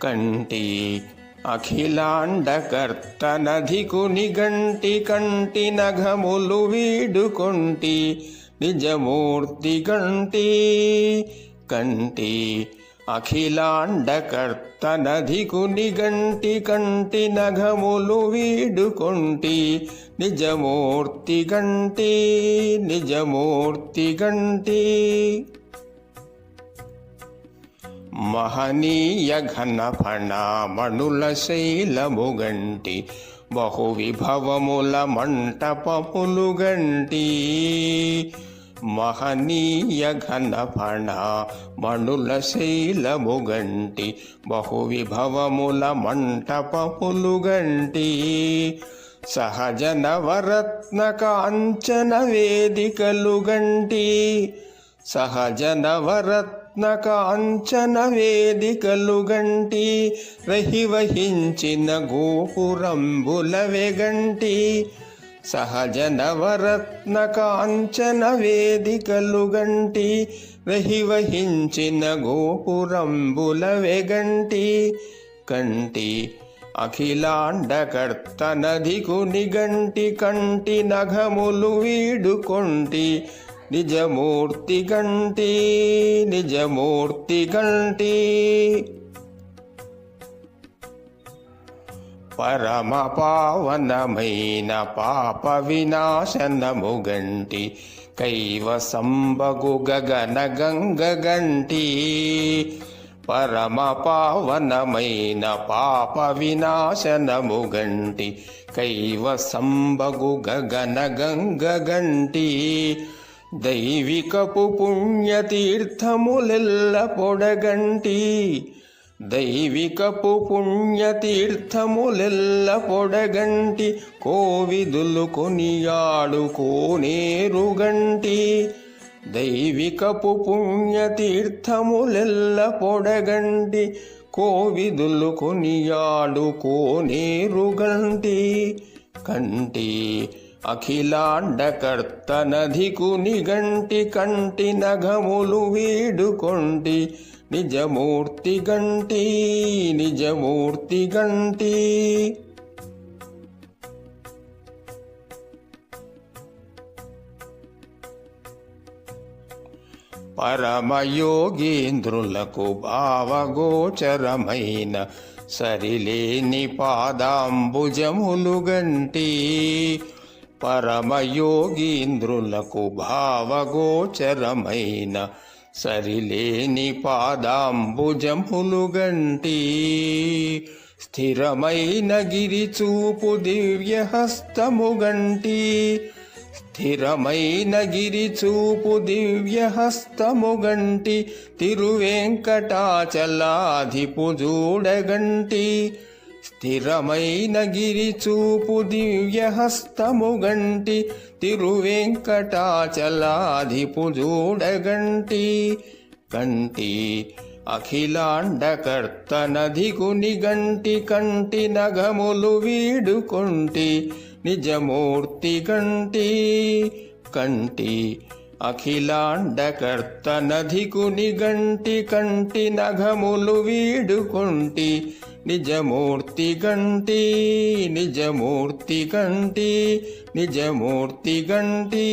కంటి అఖిలాండకర్తనధికుని గంటి కంటి నఘములు వీడుకొంటి నిజమూర్తి గంటి కంటి అఖిలాండకర్తనధికుని గంటి కంటి నఘములు వీడుకొంటి నిజమూర్తి గంటి నిజమూర్తి గంటి మహనీయ ఘన ఫణామణుల శైలముగంటి బహు విభవముల మంటపములు గంటి. మహనీయ ఘన ఫణామణుల శైలముగంటి బహు విభవముల మంటపములు గంటి. సహజ నవరత్న కాంచన వేదికలు గంటి. సహజ నవరత్న రత్నక అంచన వేదికలు గంటి రహివహించిన గోపురంబుల వెగంటి. సహజ నవరత్నక అంచన వేదికలు గంటి రహివహించిన గోపురంబుల వెగంటి. కంటి అఖిలాండకర్త నదికు నిగంటి కంటి నఘములు వీడుకొంటి. నిజమూర్తి గంటి నిజమూర్తి గంటి పరమ పావనమైన పాప వినాశనము గంటి కైవసంబగు గగన గంగ గంటి. పరమ పావనమైన పాప వినాశనము గంటి కైవసంబగు గగన గంగ గంటి. దైవికపు పుణ్యతీర్థములెల్ల పొడగంటి. దైవికపు పుణ్యతీర్థములెల్ల పొడగంటి. కోవిదులు కొనియాడు కోనేరుగంటి దైవికపు పుణ్యతీర్థములెల్ల పొడగంటి. కోవిదులు కొనియాడు కోనేరుగంటి కంటి అఖిలాండకర్తనధికు నిగంటి కంటి నఘములు వీడుకొంటి నిజమూర్తి గంటి నిజమూర్తి గంటి పరమయోగీంద్రులకు భావగోచరమైన సరిలేని పాదాంబుజములు గంటి పరమయోగీంద్రులకు భావగోచరమైన సరిలేని పాదాంబుజములు గంటి స్థిరమైన గిరిచూపు దివ్యహస్తము గంటి స్థిరమైన గిరిచూపు దివ్యహస్తము గంటి తిరువెంకటాచలాధిపు జూడగంటి స్థిరమైన గిరిచూపు దివ్యహస్తము గంటి తిరువెంకటాచలాధిపు జూడగంటి. కంటి అఖిలాండకర్త నదికు గంటి కంటి నగములు వీడుకొంటి నిజమూర్తి గంటి కంటి అఖిలాండకర్త నదికు గంటి కంటి నగములు వీడుకొంటి నిజమూర్తి గంటి నిజమూర్తి గంటి నిజమూర్తి గంటి.